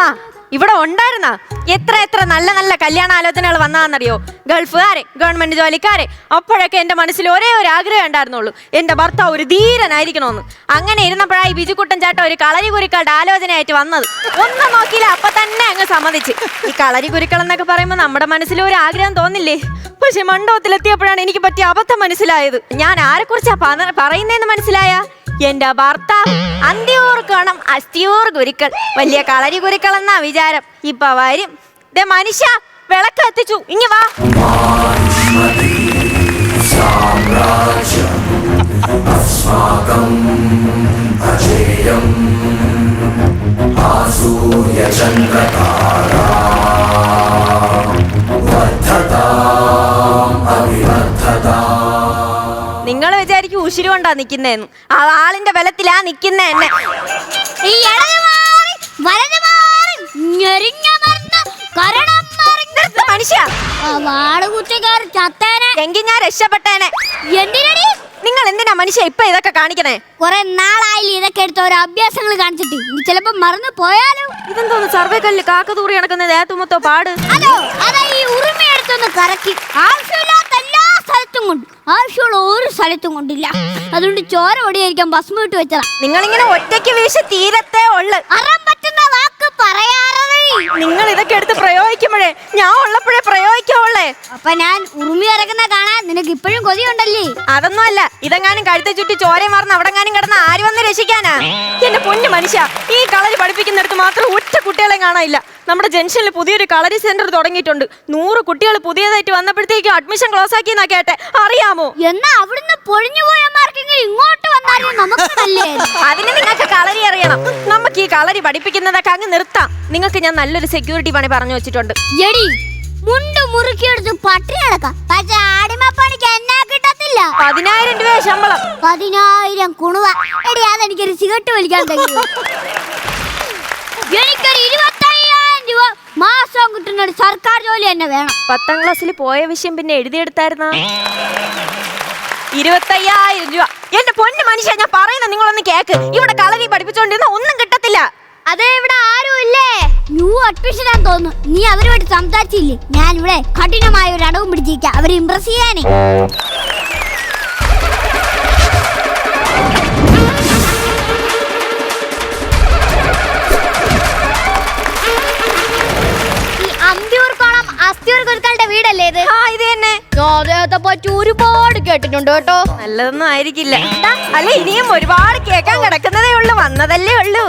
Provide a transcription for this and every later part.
ആ ഇവിടെ ഉണ്ടായിരുന്ന? എത്ര എത്ര നല്ല നല്ല കല്യാണ ആലോചനകൾ വന്നതാണെന്നറിയോ? ഗൾഫുകാരെ ഗവൺമെന്റ് ജോലിക്കാരെ അപ്പോഴൊക്കെ എന്റെ മനസ്സിൽ ഒരേ ഒരു ആഗ്രഹം ഉണ്ടായിരുന്നുള്ളൂ. എന്റെ ഭർത്താവ് ഒരു ധീരനായിരിക്കണമെന്ന്. അങ്ങനെ ഇരുന്നപ്പോഴായി ബിജുക്കുട്ടൻ ചേട്ട ഒരു കളരി കുരുക്കളുടെ ആലോചനയായിട്ട് വന്നത്. ഒന്നും നോക്കിയില്ല അപ്പൊ തന്നെ അങ്ങ് സമ്മതിച്ച്. ഈ കളരി കുരുക്കൾ എന്നൊക്കെ പറയുമ്പോൾ നമ്മുടെ മനസ്സിൽ ഒരു ആഗ്രഹം തോന്നില്ലേ? പക്ഷെ മണ്ഡപത്തിലെത്തിയപ്പോഴാണ് എനിക്ക് പറ്റിയ അബദ്ധം മനസ്സിലായത്. ഞാൻ ആരെക്കുറിച്ചാ പറയുന്നതെന്ന് മനസ്സിലായ? എന്റെ ഭർത്താവ് അന്ത്യൂർ കാണം അസ്ഥിയൂർ ഗുരുക്കൾ. വലിയ കളരി ഗുരുക്കൾ എന്നാ വിചാരം. ഇപ്പൊ വരും. ദേ മനുഷ്യ വിളക്ക് എത്തിച്ചു ഇങ്ങി വാ. ഉശിരി കൊണ്ടാ നിക്കുന്നേന്ന് ആ ആളിന്റെ ബലത്തിലാ നിക്കുന്നേ എന്നെ. ഈ ഇടത് മാറി, വലത് മാറി, ഞെരിഞ്ഞമർന്ന് കരണം മറിഞ്ഞ്. മനുഷ്യ. ആ ചത്തേനെ. എങ്കിൽ ഞാൻ രക്ഷപ്പെട്ടേനെ. എന്തിനടി? നിങ്ങൾ എന്തിനാ മനുഷ്യ ഇപ്പൊ ഇതൊക്കെ കാണിക്കണേ? കുറെ നാളായില്ല ഇതൊക്കെ എടുത്ത ഓരോ അഭ്യാസങ്ങൾ കാണിച്ചിട്ട്. ഇനി ചിലപ്പോ മറന്നു പോയാലോ. ഇതെന്തോന്ന് സർവേ സർവേക്കല്ല് കാക്കതൂറി നടക്കുന്ന ദേഹത്തുമൊത്തോ പാട്. അതോ അതാ ഈ ഉറുമയെടുത്തൊന്ന് കറക്കി. ആവശ്യമില്ലാത്ത എല്ലാ സ്ഥലത്തും കൊണ്ട് ആവശ്യമുള്ള ഒരു സ്ഥലത്തും കൊണ്ടില്ല. അതുകൊണ്ട് ചോര ഒടിയായിരിക്കാൻ ഭസ്മം ഇട്ട് വെച്ചതാ. നിങ്ങളിങ്ങനെ ഒറ്റയ്ക്ക് വീശി തീരത്തെ ഉള്ളു. അറാൻ പറ്റുന്ന വാക്ക് പറയാറേ നിങ്ങൾ ഇതൊക്കെ എടുത്ത് പ്രയോഗിക്കുമ്പോഴേ ഞാൻ ഉള്ളപ്പോഴേ പ്രയോഗിക്കാവുള്ളേ. അപ്പൊ ഞാൻ ഉറുമി ഇറക്കുന്ന കാണാൻ നിനക്ക് ഇപ്പോഴും കൊതിയുണ്ടല്ലേ? അതൊന്നും അല്ല ഇതെങ്ങാനും കഴുത്തെ ചുറ്റി ചോരയും മാറുന്ന അവിടെങ്ങാനും കിടന്ന ആര് വന്ന് രക്ഷിക്കാനാ? എന്റെ പൊന്നു മനുഷ്യ ഈ കളരി പഠിപ്പിക്കുന്നിടത്ത് മാത്രം ഒറ്റ കുട്ടികളെ കാണാനില്ല. നമ്മുടെ ജംഗ്ഷനിൽ പുതിയൊരു കളരി സെന്റർ തുടങ്ങിയിട്ടുണ്ട്. നൂറ് കുട്ടികൾ പുതിയതായിട്ട് വന്നപ്പോഴത്തേക്കും അഡ്മിഷൻ ക്ലോസ് ആക്കി എന്നാ കേട്ടെ. അറിയാമോ? എന്നാ അവിടുന്ന് പൊഴിഞ്ഞു പോയമാർക്കെങ്കിലും ഇങ്ങോട്ട് വന്നാലും നമുക്ക് നല്ലേ അതിന് നിങ്ങൾക്ക് കളരി അറിയണം. നമുക്ക് ഈ കളരി പഠിപ്പിക്കുന്നതൊക്കെ അങ്ങ് നിർത്താം. നിങ്ങൾക്ക് ഞാൻ നല്ലൊരു സെക്യൂരിറ്റി പണി പറഞ്ഞു വെച്ചിട്ടുണ്ട്. എടി മുണ്ട് മുറുക്കിയെടുത്ത് പട്ടിണി കിടക്കാം. പക്ഷെ ആടിമപ്പണിക്ക് എന്നാ കിട്ടത്തില്ല? പതിനായിരം രൂപ ശമ്പളം. പതിനായിരം കുണുവ. എടി അതെനിക്കൊരു സിഗരറ്റ് വലിക്കാൻ തരുമോ? എനിക്കൊരു ഇരുപത്തി രൂപ മാസം കിട്ടുന്ന ഒരു സർക്കാർ ജോലി തന്നെ വേണം. പത്താം ക്ലാസ്സിൽ പോയ വിഷയം പിന്നെ എഴുതിയെടുത്തായിരുന്ന? ഇരുപത്തയ്യായിരം രൂപ. എന്റെ പൊന്നു മനുഷ്യ ഞാൻ പറയുന്ന നിങ്ങളൊന്ന് കേക്ക്. ഇവിടെ കളരി പഠിപ്പിച്ചോണ്ടിരുന്ന ഒന്നും കിട്ടത്തില്ല. അതെ ഇവിടെ ആരും ഇല്ലേ? ന്യൂ അഡ്മിഷൻ ആണെന്ന് തോന്നുന്നു. നീ അവരുമായിട്ട് സംസാരിച്ചില്ലേ? ഞാൻ ഇവിടെ കഠിനമായ ഒരു അടവും പിടിച്ചിരിക്കാം. അവരെ ഇംപ്രസ് ചെയ്യാനേ. ഇത് ആ ഇത് തന്നെ. അദ്ദേഹത്തെ പറ്റി ഒരുപാട് കേട്ടിട്ടുണ്ട് കേട്ടോ. നല്ലതൊന്നും ആയിരിക്കില്ല. ദാ, അല്ല ഇനിയും ഒരുപാട് കേക്കാൻ കിടക്കുന്നതേ ഉള്ളൂ വന്നതല്ലേ ഉള്ളൂ.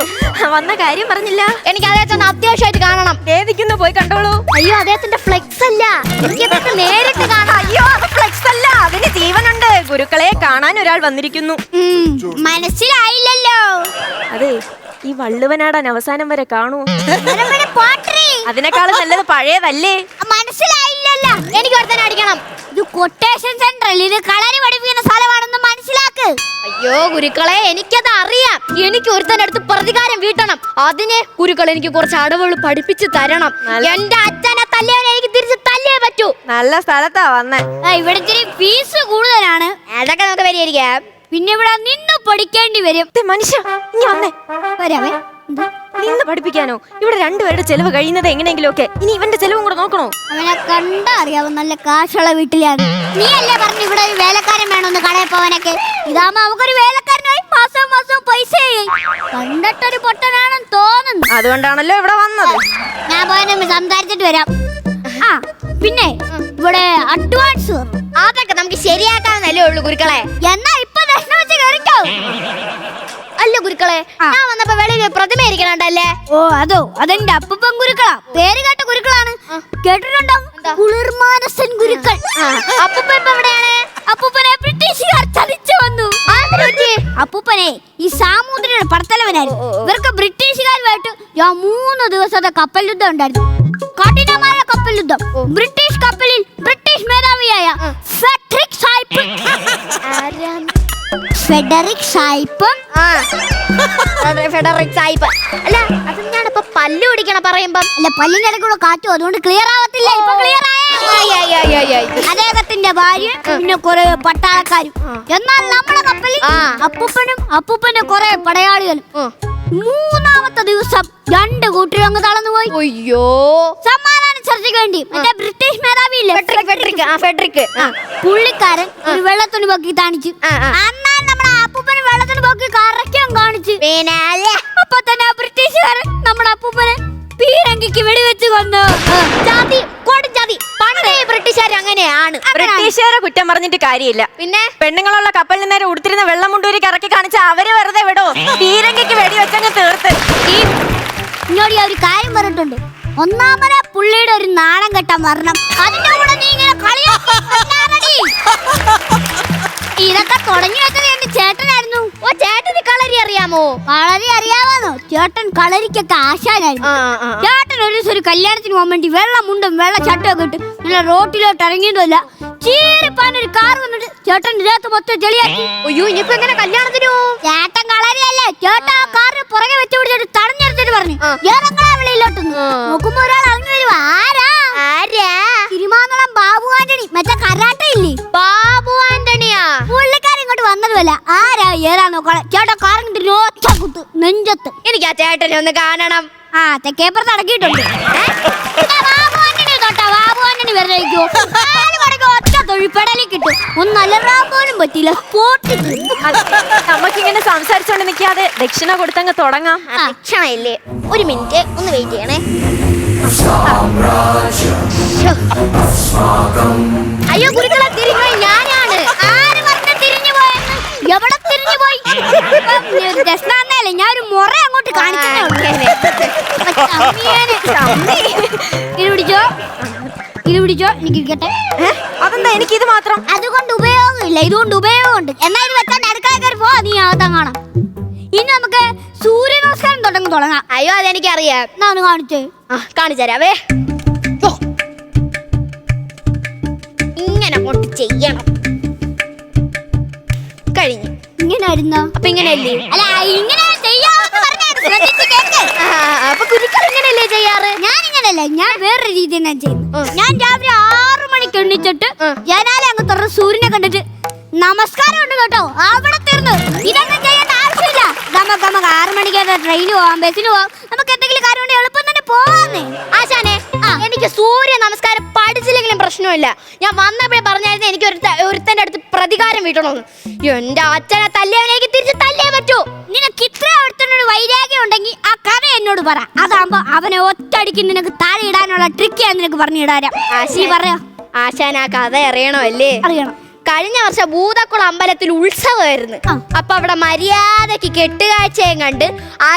വന്ന കാര്യം പറഞ്ഞില്ല. എനിക്ക് അദ്ദേഹത്തെ ഒന്ന് അത്യാവശ്യമായിട്ട് കാണണം. ഏതിക്കുന്നു പോയി കണ്ടോളൂ. അയ്യോ അദ്ദേഹത്തിന്റെ ഫ്ലെക്സ് അല്ല. എനിക്ക് ഇതൊക്കെ നേരിട്ട് കാണാം അയ്യോ അത് ഫ്ലെക്സ് അല്ല. അതിന് ജീവനുണ്ട്. ഗുരുക്കളെ കാണാൻ ഒരാൾ വന്നിരിക്കുന്നു. ഉം, മനസ്സിലായില്ലല്ലോ. അതെ ഈ വള്ളുവനാടൻ അവസാനം വരെ കാണൂ മരമന പോട്ടറി. അതിനേക്കാളും നല്ലത് പഴയതല്ലേ? മനസ്സിലായില്ലല്ലോ എനിക്ക് ഒരുത്തനെ അടിക്കണം. ഇത് കൊട്ടേഷൻ സെന്ററിൽ ഇത് കളരി പഠിപ്പിക്കുന്ന സ്ഥലമാണെന്ന് മനസ്സിലാക്ക്. അയ്യോ ഗുരുക്കളെ എനിക്കത് അറിയാം. എനിക്ക് ഒരുത്തന്റെ അടുത്ത് പ്രതികാരം വീട്ടണം. അതിന് ഗുരുക്കൾ എനിക്ക് കുറച്ച് അടവുകൾ പഠിപ്പിച്ചു തരണം. എന്റെ അച്ഛനെ തല്ലിയവനെ എനിക്ക് തിരിച്ച് തല്ലിയേ പറ്റൂ. നല്ല സ്ഥലത്താ വന്നേ. ആ, ഇവിടെ ഇത്തിരി ഫീസ് കൂടുതലാണ്. അതൊക്കെ നമുക്ക് പരിഹരിക്കാം. പിന്നെ ഇവിടെ നിന്ന് പഠിക്കേണ്ടി വരും. മനുഷ്യ വരാമേ? നിന്ന് പഠിപ്പിക്കാനോ? ഇവിടെ രണ്ടുപേരുടെ ചെലവ് കഴിയുന്നത് എങ്ങനെയെങ്കിലും ഒക്കെ ഇനി ഇവന്റെ ചെലവും കൂടെ നോക്കണോ? അവനെ കണ്ടാ അറിയാവും നല്ല കാശുള്ള വീട്ടിലാണ്. നീ അല്ലേ പറഞ്ഞു ഇവിടെ ഒരു വേലക്കാരൻ വേണമെന്ന് കടയിൽ പോവാനൊക്കെ? ഇതാകുമ്പോ നമുക്കൊരു വേലക്കാരനായി മാസം മാസം പൈസ കണ്ടിട്ടൊരു പൊട്ടനാണെന്ന് തോന്നുന്നു. അതുകൊണ്ടാണല്ലോ ഇവിടെ വന്നത്. ഞാൻ പോയാൽ സംസാരിച്ചിട്ട് വരാം. ആ പിന്നെ ഇവിടെ അഡ്വാൻസ് അതൊക്കെ നമുക്ക് ശരിയാക്കാന്നല്ലേ ഉള്ളൂ ഗുരുക്കളെ. എന്നാ ഇപ്പൊ ദക്ഷിണ വെച്ച് കയറിക്കോ അല്ല ഗുരുക്കളെ ഞാൻ വന്നപ്പോ വെളിയിൽ പ്രതിമ ഇരിക്കണുണ്ടല്ലേ ഓ അതോ അതെന്റെ അപ്പൂപ്പൻ ഗുരുക്കളാ. പേര് കേട്ട ഗുരുക്കളാണ്. കേട്ടിട്ടുണ്ടോ? കുളിർമാനസൻ ഗുരുക്കൾ. അപ്പുപ്പൻ ഇപ്പൊ എവിടെയാണ്? അപ്പൂപ്പനെ ബ്രിട്ടീഷുകാർ ചതിച്ചു വന്നു? അപ്പൂപ്പനെ ഈ സാമൂതിരിയുടെ പടത്തലവനായിരുന്നു. ഇവർക്ക് ബ്രിട്ടീഷുകാരുമായിട്ട് ഞാൻ മൂന്ന് ദിവസത്തെ കപ്പൽ യുദ്ധം ഉണ്ടായിരുന്നു. കഠിനമായ കപ്പൽ യുദ്ധം. ബ്രിട്ടീഷ് കപ്പലിൽ ബ്രിട്ടീഷ് മേധാവിയായ ഫെഡറിക് സായിപ്പ്. ഫെഡറിക് സായിപ്പും. ആ ഫെഡറിക് സായിപ്പ്. അല്ല അത് ഞാൻ ഇപ്പൊ പല്ല് പിടിക്കണം പറയുമ്പം. അല്ല പല്ലിന്റെ കാറ്റും അതുകൊണ്ട് ക്ലിയർ ആവത്തില്ല. ഇപ്പൊ ക്ലിയർ. അദ്ദേഹത്തിന്റെ ഭാര്യ പിന്നെ കുറെ പട്ടാളക്കാരും. എന്നാൽ നമ്മുടെ കപ്പലിൽ അപ്പൂപ്പനും അപ്പൂപ്പനും അപ്പൂപ്പന്റെ കുറെ പടയാളികളും മൂന്നാമത്തെ ദിവസം രണ്ട് കൂട്ടരും അങ്ങ് തളർന്നു പോയി അയ്യോ. സമാധാന ചർച്ചയ്ക്ക് വേണ്ടി. മറ്റേ ബ്രിട്ടീഷ് മേധാവിയില്ലേ? ഫെഡറിക് ഫെഡറിക് പുള്ളിക്കാരൻ ഒരു വെള്ളത്തുണി പൊക്കി കാണിച്ചു. എന്നാൽ നമ്മുടെ അപ്പൂപ്പന് വെള്ളത്തുണി പൊക്കി കറക്കം കാണിച്ചു. അപ്പൊ തന്നെ ബ്രിട്ടീഷുകാരൻ നമ്മുടെ അപ്പൂപ്പനെ പീരങ്കിക്ക് വെടിവെച്ച് കൊന്നു. ജാതി കൊടും ജാതി. പണ്ടേ ബ്രിട്ടീഷുകാർ അങ്ങനെയാണ്. ബ്രിട്ടീഷുകാരെ കുറ്റം പറഞ്ഞിട്ട് കാര്യമില്ല. പിന്നെ? പെണ്ണുങ്ങളുള്ള കപ്പലിൽ നേരെ ഉടുത്തിരുന്ന വെള്ളം മുണ്ടൂരി കറക്കി കാണിച്ച അവർ വെറുതെ വിടോ. തീരങ്കയ്ക്ക് വെടി വെച്ചങ്ങ് തീർത്ത്. ഈ ഇന്നോട് ഒരു കാര്യം പറഞ്ഞിട്ടുണ്ട്. ഒന്നാമന പുള്ളിയുടെ ഒരു നാണം കെട്ട മരണം. അതിന്റെ കൂടെ നീ ഇങ്ങനെ. ഇതൊക്കെ തുടങ്ങി വെച്ചത് എന്റെ ചേട്ടനായിരുന്നു. ഓ ചേട്ടന് കളരി അറിയാമോ? കളരി അറിയാമോ ചേട്ടൻ കളരിക്കൊക്കെ ആശാനായിരുന്നു. ചേട്ടൻ ഒരു ദിവസം ഒരു കല്യാണത്തിന് പോകാൻ വേണ്ടി വെള്ള മുണ്ടും വെള്ള ചട്ടും ഒക്കെ ഇട്ട് ഇങ്ങനെ റോട്ടിലോട്ട് ഇറങ്ങിയതുമല്ല. ചീരിപ്പാൻ ഒരു കാർ വന്നിട്ട് ചേട്ടൻ ഇതിനകത്ത് മൊത്തം ചെളിയാക്കി. അയ്യോ ഇനിയിപ്പോ എങ്ങനെ കല്യാണത്തിന് പോവും? ചേട്ടനെ ഒന്ന് കാണണം. ആ തെക്കേപ്പുറത്ത് അടക്കിയിട്ടുണ്ട്. ബാബു ആന്റണി തൊട്ടാ ബാബു ആന്റണി വെറുതെ ഇരിക്കുവോ? നാല് മണിക്ക് ഒറ്റ തൊഴിപ്പടലിൽ കിട്ടും. ഒന്ന് അലറാൻ പോലും പറ്റില്ല. നമുക്കിങ്ങനെ സംസാരിച്ചോണ്ട് നിൽക്കാതെ ദക്ഷിണ കൊടുത്തങ്ങ് തുടങ്ങാം. ദക്ഷിണ ഇല്ലേ ഒരു മിനിറ്റ് ഒന്ന് വെയിറ്റ് ചെയ്യണേ. അയ്യോ ഗുരുക്കളെ. രസമാന്നല്ലേ ഞാൻ ഒരു മുറ അങ്ങോട്ട് ചമ്മിയാന്. ഇത് പിടിച്ചോ? ഇത് പിടിച്ചോ? എനിക്ക് ഇരിക്കട്ടെ? അതെന്താ ഇത് മാത്രം? അതുകൊണ്ട് ഉപയോഗമില്ല ഇതുകൊണ്ട് ഉപയോഗമുണ്ട്. എന്നാ ഇത് വെച്ചാൽ അടുക്കള കയറി പോ നീ ആദ്യം കാണാം. ഇനി നമുക്ക് സൂര്യ നമസ്കാരം തുടങ്ങി തുടങ്ങാം. അയ്യോ അതെനിക്കറിയാം. എന്നാ ഒന്ന് കാണിച്ചേ. ആ കാണിച്ചു തരാവേ ഇങ്ങനെ അങ്ങോട്ട് ചെയ്യണം. കഴിഞ്ഞു. ഇങ്ങനെ ആയിരുന്നോ അപ്പൊ ഇങ്ങനെയല്ലേ? അല്ല ഇങ്ങനെ ചെയ്യാമെന്ന് പറഞ്ഞായിരുന്നു. ശ്രദ്ധിച്ച് കേൾക്ക് ആ, അപ്പൊ കുരുക്കൾ ഇങ്ങനെയല്ലേ ചെയ്യാറ്? ഞാൻ ഇങ്ങനല്ല ഞാൻ വേറൊരു രീതി ഞാൻ ചെയ്യുന്നു. ഞാൻ രാവിലെ ആറു മണിക്ക് എണ്ണിച്ചിട്ട്. ജനാലെ അങ്ങ് തുറന്ന് സൂര്യനെ കണ്ടിട്ട് നമസ്കാരം ഉണ്ട് കേട്ടോ അവിടെ തീർന്നു. ഇതൊന്നും ചെയ്യേണ്ട ആവശ്യമില്ല. നമുക്ക് നമുക്ക് ആറു മണിക്ക് ട്രെയിന് പോവാം ബസ്സിന് പോവാം. നമുക്ക് എന്തെങ്കിലും കാര്യം ഉണ്ടെങ്കിൽ എളുപ്പം തന്നെ പോവാന്നേ ആശാനെ. എനിക്ക് സൂര്യ നമസ്കാരം പഠിച്ചില്ലെങ്കിലും പ്രശ്നമില്ല. ഞാൻ വന്നപ്പോഴേ പറഞ്ഞായിരുന്നു എനിക്ക് ഒരു ഒരുത്തന്റെ അടുത്ത് പ്രതികാരം വീട്ടണമെന്ന്. എന്റെ അച്ഛനെ തല്ലിയവനെ എനിക്ക് തിരിച്ച് തല്ലിയേ പറ്റൂ. നിനക്ക് ഇത്ര അടുത്തൊരു വൈരാഗ്യം ഉണ്ടെങ്കിൽ ആ കഥ എന്നോട് പറ. അതാകുമ്പോ അവനെ ഒറ്റടിക്ക് നിനക്ക് താഴെ ഇടാനുള്ള ട്രിക്ക് ഞാൻ നിനക്ക് പറഞ്ഞു ഇടാരാ ആശി പറയാ? ആശാൻ ആ കഥ അറിയണമല്ലേ അറിയണം. കഴിഞ്ഞ വർഷം ഭൂതക്കുളം അമ്പലത്തിൽ ഉത്സവമായിരുന്നു. അപ്പൊ അവിടെ മര്യാദയ്ക്ക് കെട്ടുകാഴ്ചയും കണ്ട്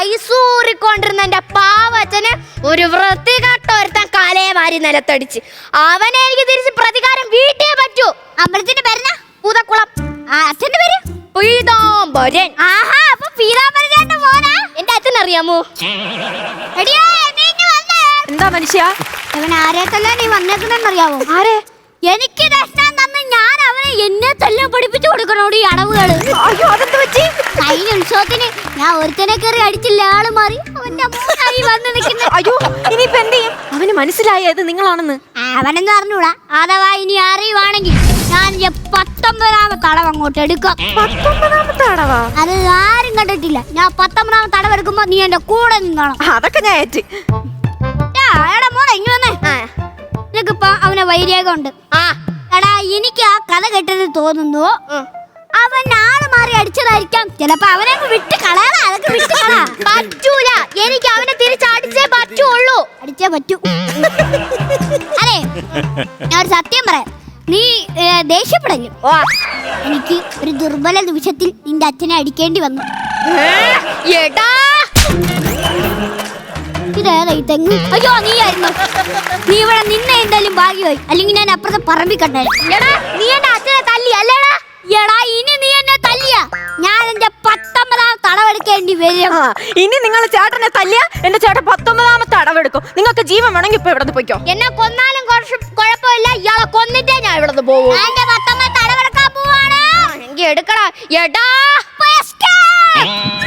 ഐസൂറിക്കൊണ്ടിരുന്ന എന്റെ പാവച്ചന് ഒരു വൃത്തികെട്ട ഒരുത്തൻ കലയെ വാരി നിലത്തടിച്ച്. അവനെ എനിക്ക് തിരിച്ച് പ്രതികാരം വീട്ടിയേ പറ്റൂ. അമ്പലത്തിന്റെ പേരെന്നാ? ഭൂതക്കുളം. അച്ഛന്റെ പേര്? പീതാംബരൻ. ആഹാ അപ്പൊ പീതാംബരന്റെ മോനാ എന്റെ അച്ഛൻ അറിയാമോ എന്താ മനുഷ്യ? ഇവൻ ആരെ തന്നെ നീ വന്നേക്കുന്നെന്നറിയാവോ ആരെ? എനിക്ക് എന്നെ തല്ലാൻ പഠിപ്പിച്ചു കൊടുക്കണോട് ഈ അടവുകൾ? കഴിഞ്ഞ ഉത്സവത്തിന് ഞാൻ ഒരുത്തനെ കയറി അടിച്ചില്ല ആൾ മാറി. അവന്റെ മോനായി വന്ന് നിൽക്കുന്ന. അയ്യോ ഇനിയിപ്പോ എന്ത് ചെയ്യും? അവന് മനസ്സിലായത് നിങ്ങളാണെന്ന്. അവനെന്ന് അറിഞ്ഞൂടാ? അഥവാ ഇനി അറിയുവാണെങ്കിൽ ഞാൻ പത്തൊമ്പതാമത്തെ അടവ് അങ്ങോട്ട് എടുക്കാം. പത്തൊമ്പതാമത്തെ അടവാ? അത് ആരും കണ്ടിട്ടില്ല. ഞാൻ പത്തൊമ്പതാമത്തെ അടവ് എടുക്കുമ്പോ നീ എന്റെ കൂടെ നിന്നോണം. അതൊക്കെ ഞാൻ ഏറ്റ്. എടാ മോനെ ഇങ്ങ് വന്നേ. ആ. നിനക്കിപ്പോ അവനെ വൈരാഗ്യം ഉണ്ട് ആ. എടാ എനിക്ക് ആ കഥ കേട്ടത് തോന്നുന്നു. അവൻ ആൾ മാറി അടിച്ചതായിരിക്കാം. ചിലപ്പോ അവനെ വിട്ട് കളയാ അതൊക്കെ വിട്ട് കളയാ. പറ്റൂല. എനിക്ക് അവനെ തിരിച്ചടിച്ചേ പറ്റുള്ളൂ. അടിച്ചേ പറ്റൂ. അതെ ഞാൻ ഒരു സത്യം പറയാം. നീ ദേഷ്യപ്പെടല്ലേ എനിക്ക് ഒരു ദുർബല നിമിഷത്തിൽ നിന്റെ അച്ഛനെ അടിക്കേണ്ടി വന്നു. എടാ. ഇതേതാ ഈ തെങ്ങ് അയ്യോ നീ ഇവിടെ നിന്നെ എന്തായാലും ഭാഗ്യമായി. അല്ലെങ്കിൽ ഞാൻ അപ്പുറത്തെ പറമ്പി കണ്ടേ എടാ നീ എന്റെ അച്ഛനെ തല്ലി അല്ലേടാ? എടാ ഇനി നീ എന്നെ തല്ലിയ. ഞാൻ എന്റെ പത്തൊമ്പതാം തടവെടുക്കേണ്ടി വരും. ആ ഇനി നിങ്ങൾ ചേട്ടനെ തല്ലിയ എന്റെ ചേട്ടൻ പത്തൊമ്പതാമത്തെ അടവെടുക്കും നിങ്ങൾക്ക് ജീവൻ വേണമെങ്കിൽ ഇപ്പൊ ഇവിടെ പോയിക്കോ. എന്നെ കൊന്നാലും കുറച്ച് കുഴപ്പമില്ല. ഇയാളെ കൊന്നിട്ടേ ഞാൻ ഇവിടെ പോകും എന്റെ പത്തൊമ്പത് തടവെടുക്കാൻ പോവാണ്. എങ്കിൽ എടുക്കടാ. എടാ. Escape!